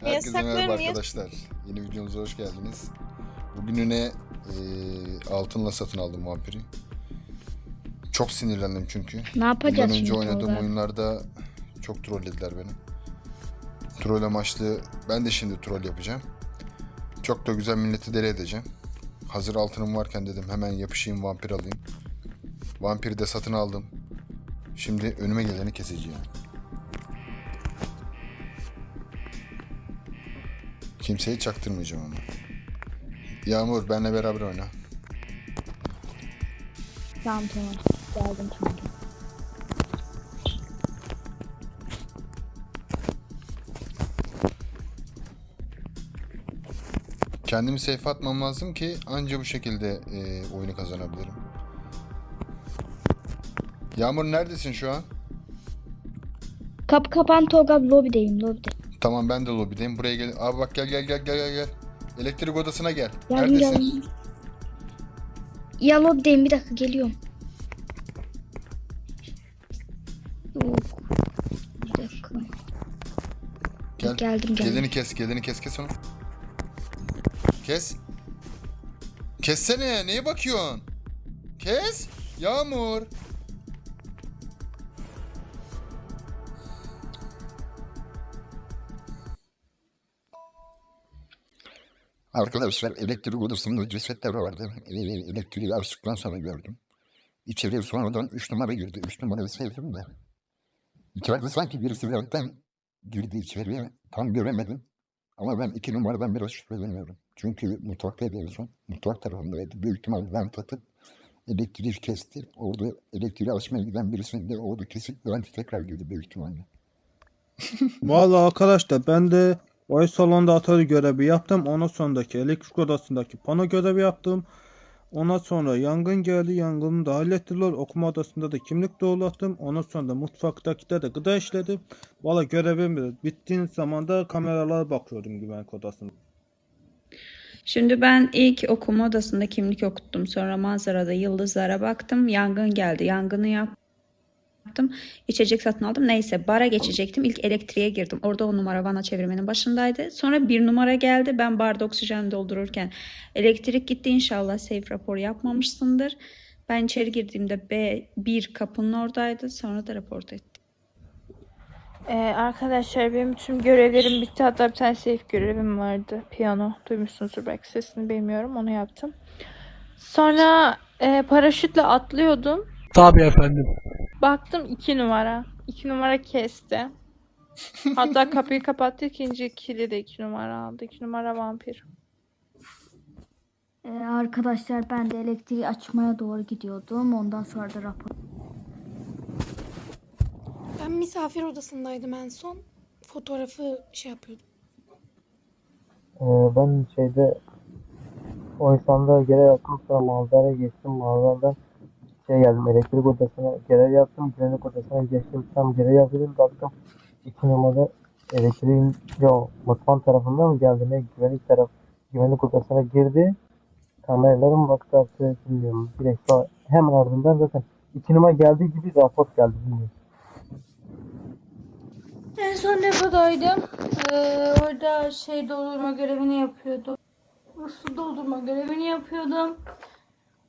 Herkese merhaba arkadaşlar. Yeni videomuza hoş geldiniz. Bugününe e, altınla satın aldım vampiri. Çok sinirlendim çünkü. Ne Bundan yapacağız önce şimdi oynadığım Tolga? oyunlarda çok trollediler beni. Troll amaçlı ben de şimdi troll yapacağım. Çok da güzel milleti deli edeceğim. Hazır altınım varken dedim hemen yapışayım vampir alayım. Vampiri de satın aldım. Şimdi önüme geleni keseceğim. Kimseyi çaktırmayacağım ama. Yağmur benle beraber oyna. Tamam tamam. Geldim tamam. Kendimi safe atmam lazım ki anca bu şekilde e, oyunu kazanabilirim. Yağmur neredesin şu an? Kapı kapan Tolga lobideyim lobide. Tamam ben de lobideyim. Buraya gel. Abi bak gel gel gel gel gel gel. Elektrik odasına gel. Geldim Neredesin? geldim. Ya lobideyim bir dakika geliyorum. Yok. Bir dakika. Gel. Geldim geldim. Gelini kes, gelini kes, kes onu. Kes. Kessene, neye bakıyorsun? Kes. Yağmur. Arkadaşlar elektrik odasında cesetler vardı. E- e- Elektriği açtıktan sonra gördüm. İçeriye sonradan 3 numara girdi. 3 numarayı sevdim de. İçeride sanki birisi benden girdi içeriye. Tam göremedim. Ama ben 2 numaradan biraz şüpheleniyorum. Çünkü mutfaktaydı en son. Mutfak tarafındaydı. Büyük ihtimalle ben tatıp elektriği kesti. Orada elektriği açmaya giden birisini de orada kesip ben tekrar girdi büyük ihtimalle. Vallahi arkadaşlar ben de oy salonda atölye görevi yaptım. Ondan sonraki elektrik odasındaki pano görevi yaptım. Ondan sonra yangın geldi. Yangını da hallettiler. Okuma odasında da kimlik doğrulattım. Ondan sonra da mutfaktaki de gıda işledim. Valla görevim bittiğin zaman da kameralara bakıyordum güvenlik odasında. Şimdi ben ilk okuma odasında kimlik okuttum. Sonra manzarada yıldızlara baktım. Yangın geldi. Yangını yaptım. İçecek satın aldım. Neyse bara geçecektim. İlk elektriğe girdim. Orada o numara bana çevirmenin başındaydı. Sonra bir numara geldi. Ben barda oksijen doldururken elektrik gitti. İnşallah safe rapor yapmamışsındır. Ben içeri girdiğimde B1 kapının oradaydı. Sonra da raport etti. Ee, arkadaşlar benim tüm görevlerim bitti. Hatta bir tane safe görevim vardı. Piyano. Duymuşsunuzdur belki sesini bilmiyorum. Onu yaptım. Sonra e, paraşütle atlıyordum. Tabii efendim. Baktım iki numara. İki numara kesti. Hatta kapıyı kapattı. ikinci kili de iki numara aldı. İki numara vampir. Ee, arkadaşlar ben de elektriği açmaya doğru gidiyordum. Ondan sonra da rapor. Ben misafir odasındaydım en son. Fotoğrafı şey yapıyordum. Ee, ben şeyde o insanda görev yaptım sonra manzaraya geçtim manzaradan şey geldim elektrik odasına görev yaptım güvenlik odasına geçtim tam görev yapıyordum baktım iki numara elektriğin yok mutfağın tarafından mı geldi ne güvenlik taraf güvenlik odasına girdi kameralarım baktı artık bilmiyorum direkt hemen ardından zaten iki numara geldiği gibi rapor geldi bilmiyorum. En son depodaydım. Ee, orada şey doldurma görevini yapıyordum. Su doldurma görevini yapıyordum.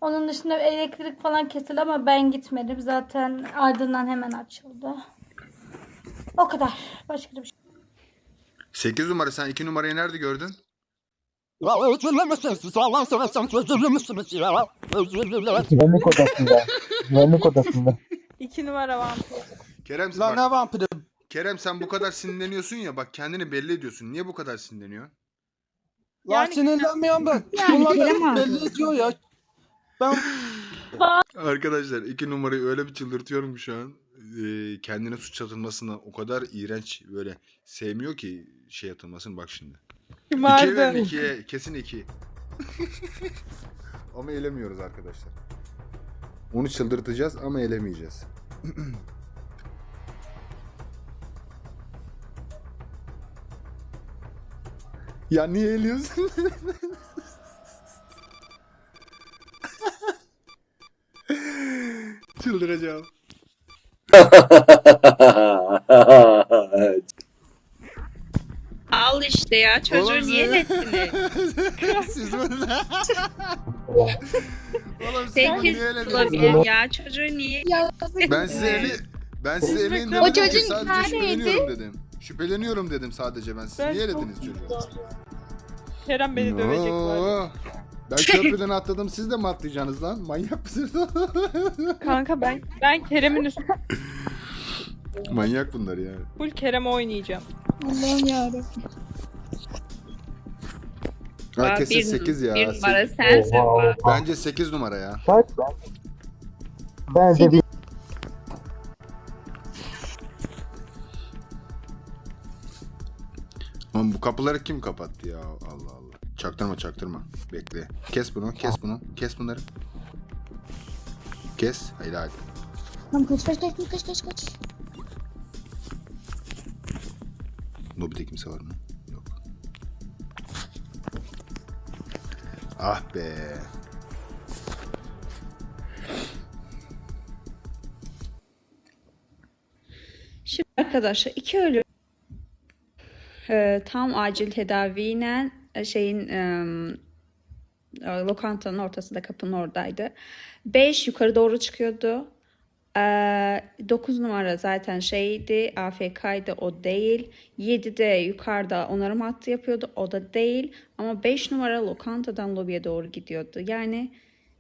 Onun dışında elektrik falan kesildi ama ben gitmedim. Zaten ardından hemen açıldı. O kadar. Başka bir şey. 8 numara sen 2 numarayı nerede gördün? Güvenlik odasında güvenlik odasında İki numara vampir. Kerem Lan bak, ne vampiri? Kerem sen bu kadar sinirleniyorsun ya bak kendini belli ediyorsun. Niye bu kadar sinirleniyorsun? Lan Yani- sinirlenmiyorum ben. Yani Bunlar beni abi. belli ediyor ya. Ben Arkadaşlar 2 numarayı öyle bir çıldırtıyorum ki şu an. Ee, kendine suç atılmasını o kadar iğrenç böyle sevmiyor ki şey atılmasını bak şimdi. 2'ye verin 2'ye kesin 2. ama elemiyoruz arkadaşlar. Onu çıldırtacağız ama elemeyeceğiz. ya niye eliyorsun? Çıldıracağım. Al işte ya çocuğu Oğlum niye siz-? Siz bunu Oğlum siz bunu niye elediniz? ya çocuğu niye? Ben size eli ben size elin O demedim ki çocuğun sadece şüpheleniyorum dedim. Şüpheleniyorum dedim sadece ben. Siz Ben niye çok elediniz çocuğu? Kerem beni dövecek var. Oo. Ben köprüden atladım siz de mi atlayacaksınız lan? Manyak mısınız? Kanka ben ben Kerem'in üstü Manyak bunlar ya. full Kerem oynayacağım. Allah'ım yarabbim. Herkese bir, 8 ya. bir Sek- numara sensin Oha, bak. oha. Bence 8 numara ya. Kaç? Bence bir kapıları kim kapattı ya? Allah Allah. Çaktırma çaktırma. Bekle. Kes bunu, kes bunu. Kes bunları. Kes. Hayır hayır. Tamam kaç kaç kaç kaç kaç kaç. Lobide kimse var mı? Yok. Ah be. Şimdi arkadaşlar iki ölü e, tam acil tedaviyle e, şeyin e, lokantanın ortasında kapının oradaydı. 5 yukarı doğru çıkıyordu. 9 numara zaten şeydi AFK'ydı o değil. 7 de yukarıda onarım hattı yapıyordu o da değil. Ama 5 numara lokantadan lobiye doğru gidiyordu. Yani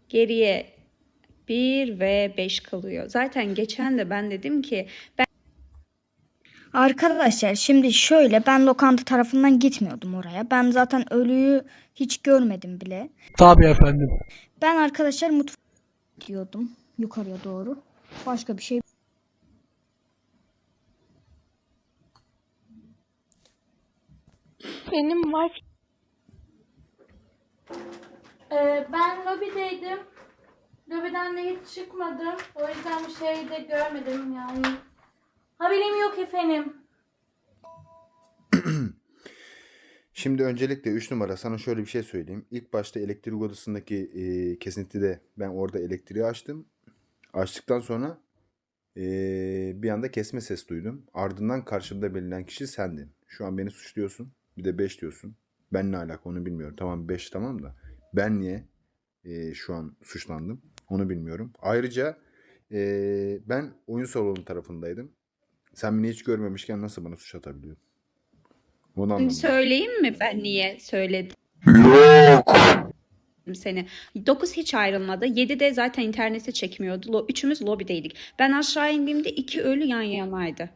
geriye 1 ve 5 kalıyor. Zaten geçen de ben dedim ki Arkadaşlar şimdi şöyle ben lokanta tarafından gitmiyordum oraya. Ben zaten ölüyü hiç görmedim bile. Tabii efendim. Ben arkadaşlar mutfağa gidiyordum yukarıya doğru. Başka bir şey Benim var. Ee, ben lobideydim. Lobiden de hiç çıkmadım. O yüzden bir şey de görmedim yani. Haberim yok efendim. Şimdi öncelikle 3 numara sana şöyle bir şey söyleyeyim. İlk başta elektrik odasındaki e, kesintide ben orada elektriği açtım. Açtıktan sonra e, bir anda kesme ses duydum. Ardından karşımda belirlen kişi sendin. Şu an beni suçluyorsun. Bir de 5 diyorsun. Ben ne alaka onu bilmiyorum. Tamam 5 tamam da ben niye e, şu an suçlandım onu bilmiyorum. Ayrıca e, ben oyun salonu tarafındaydım. Sen beni hiç görmemişken nasıl bana suç atabiliyorsun? Onu anlamadım. Söyleyeyim mi ben niye söyledim seni? 9 hiç ayrılmadı. 7 de zaten internete çekmiyordu. Lo- Üçümüz lobideydik. Ben aşağı indiğimde iki ölü yan yanaydı.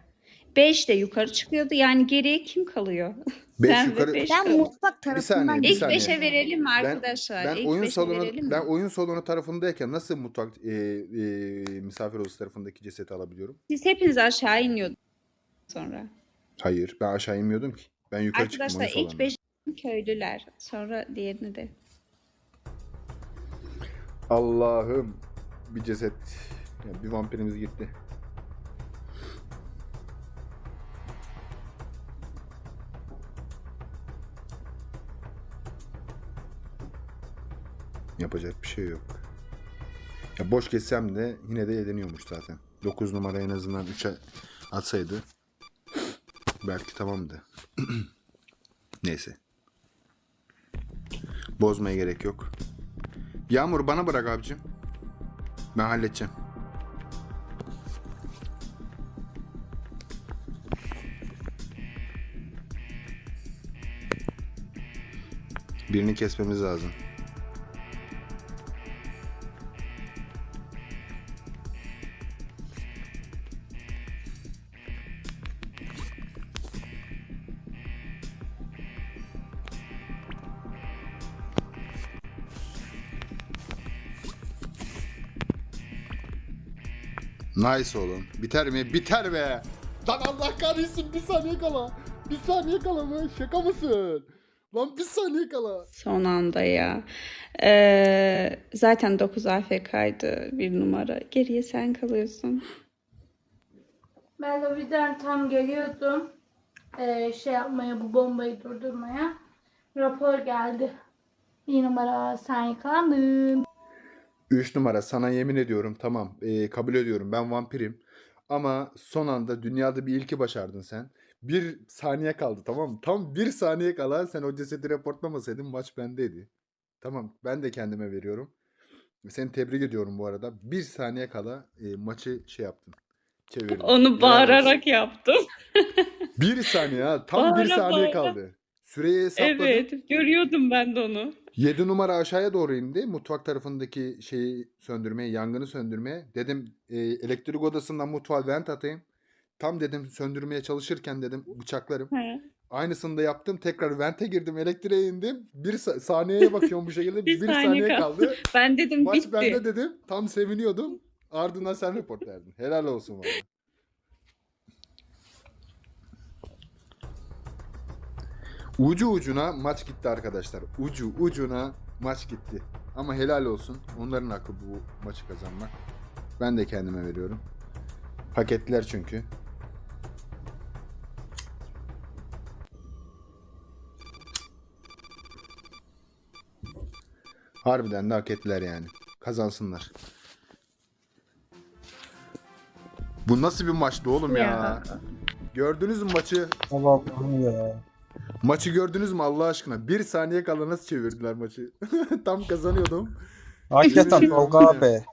5 de yukarı çıkıyordu. Yani geriye kim kalıyor? Beş ve yukarı- beş ben mutfak tarafından saniye, bir İlk saniye. 5'e verelim mi Ben- arkadaşlar? Ben İlk oyun beşe salonu ben oyun salonu tarafındayken nasıl mutfak e, e, misafir odası tarafındaki cesedi alabiliyorum? Siz hepiniz aşağı iniyordunuz sonra. Hayır, ben aşağı inmiyordum ki. Ben yukarı çıktım oyun Arkadaşlar ilk. 5 köylüler. Sonra diğerini de. Allah'ım bir ceset. Ya bir vampirimiz gitti. Yapacak bir şey yok. Ya boş geçsem de yine de eğleniyormuş zaten. 9 numara en azından 3'e atsaydı belki tamamdı. Neyse. Bozmaya gerek yok. Yağmur bana bırak abicim. Ben halledeceğim. Birini kesmemiz lazım. Nice oğlum. Biter mi? Biter be. Lan Allah kahretsin bir saniye kala. Bir saniye kala mı? Şaka mısın? Lan bir saniye kala. Son anda ya. Ee, zaten 9 AFK'ydı bir numara. Geriye sen kalıyorsun. Ben lobiden tam geliyordum. Ee, şey yapmaya, bu bombayı durdurmaya. Rapor geldi. Bir numara sen yakalandın. 3 numara sana yemin ediyorum tamam ee, kabul ediyorum ben vampirim. Ama son anda dünyada bir ilki başardın sen. Bir saniye kaldı tamam mı? Tam bir saniye kala sen o cesedi reportlamasaydın maç bendeydi. Tamam ben de kendime veriyorum. Seni tebrik ediyorum bu arada. Bir saniye kala e, maçı şey yaptın. Çevirdin. Onu bağırarak yaptım. Bir saniye ha. Tam bir Bağıra saniye bağıra. kaldı. Süreyi hesapladım. Evet, görüyordum ben de onu. 7 numara aşağıya doğru indi. Mutfak tarafındaki şeyi söndürmeye, yangını söndürmeye. Dedim e, elektrik odasından mutfağa vent atayım. Tam dedim söndürmeye çalışırken dedim bıçaklarım. He. Aynısını da yaptım. Tekrar vente girdim, elektriğe indim. Bir sa- saniyeye bakıyorum bu şekilde. Bir bir, saniye saniye kaldı. kaldı. Ben dedim Maç bitti. bende dedim. Tam seviniyordum. Ardından sen report verdin. Helal olsun valla. Ucu ucuna maç gitti arkadaşlar. Ucu ucuna maç gitti. Ama helal olsun. Onların hakkı bu maçı kazanmak. Ben de kendime veriyorum. Hak ettiler çünkü. Harbiden de hak ettiler yani. Kazansınlar. Bu nasıl bir maçtı oğlum ya? Ya. Gördünüz mü maçı? Allah Allah'ım ya. Maçı gördünüz mü Allah aşkına? Bir saniye kala nasıl çevirdiler maçı? Tam kazanıyordum. Hakikaten Tolga abi.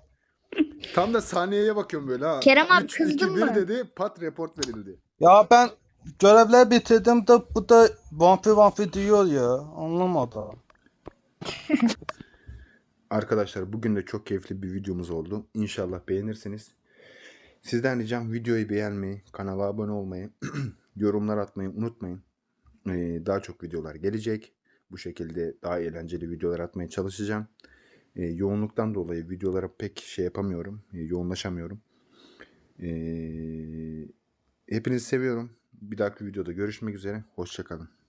Tam da saniyeye bakıyorum böyle ha. Kerem abi, 3, kızdın 2, 1 mı? dedi pat report verildi. Ya ben görevler bitirdim de bu da vampir vampir diyor ya. Anlamadım. Arkadaşlar bugün de çok keyifli bir videomuz oldu. İnşallah beğenirsiniz. Sizden ricam videoyu beğenmeyi, kanala abone olmayı, yorumlar atmayı unutmayın. Daha çok videolar gelecek. Bu şekilde daha eğlenceli videolar atmaya çalışacağım. Yoğunluktan dolayı videolara pek şey yapamıyorum. yoğunlaşamıyorum. Hepinizi seviyorum. Bir dahaki videoda görüşmek üzere. Hoşçakalın.